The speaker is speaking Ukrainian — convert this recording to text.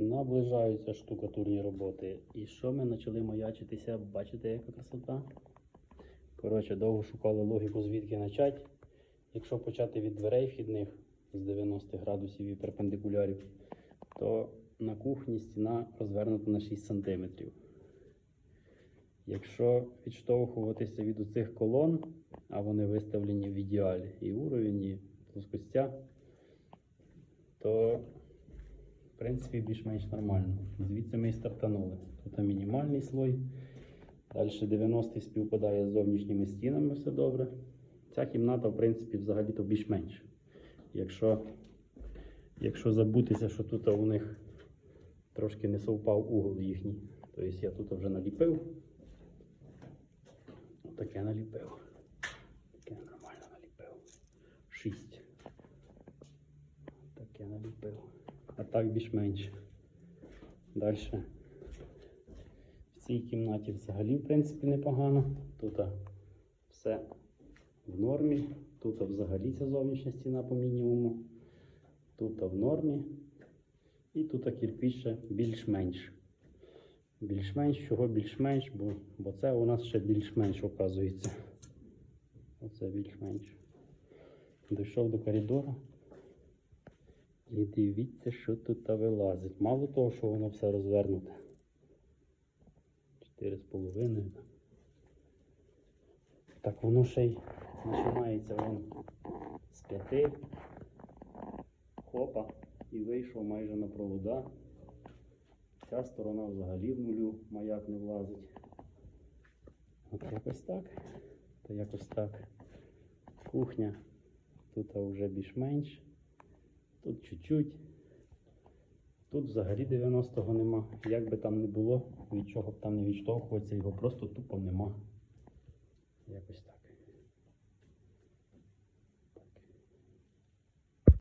Наближаються штукатурні роботи. І що ми почали маячитися? Бачите, яка красота? Коротше, довго шукали логіку, звідки почати. Якщо почати від дверей вхідних з 90 градусів і перпендикулярів, то на кухні стіна розвернута на 6 см. Якщо відштовхуватися від оцих колон, а вони виставлені в ідеалі і уровень, і плоскостя, то принципі більш-менш нормально. Звідси ми і стартанули. Тут мінімальний слой. Далі 90 співпадає з зовнішніми стінами, все добре. Ця кімната, в принципі, взагалі-то більш-менш. Якщо, якщо забутися, що тут у них трошки не совпав угол їхній. Тобто я тут вже наліпив. Таке наліпив. Таке нормально наліпив. 6. Таке наліпив. А так більш-менш. Далі. В цій кімнаті взагалі, в принципі, непогано. Тут все в нормі. Тут взагалі ця зовнішня стіна по мінімуму. Тут в нормі. І тут ще більш-менш. Більш-менш, чого більш-менш, бо, бо це у нас ще більш-менш оказується. Оце більш-менш. Дійшов до коридору. І дивіться, що тут вилазить. Мало того, що воно все розвернуте. Чотири з половиною. Так воно ще й починається вон з п'яти. Хопа. І вийшов майже на провода. Ця сторона взагалі в нулю маяк не влазить. От якось так. Та якось так. Кухня. Тут вже більш-менш. Тут чуть-чуть. Тут взагалі 90-го нема. Як би там не було, від чого б там не відштовхуватися, його просто тупо нема. Якось так.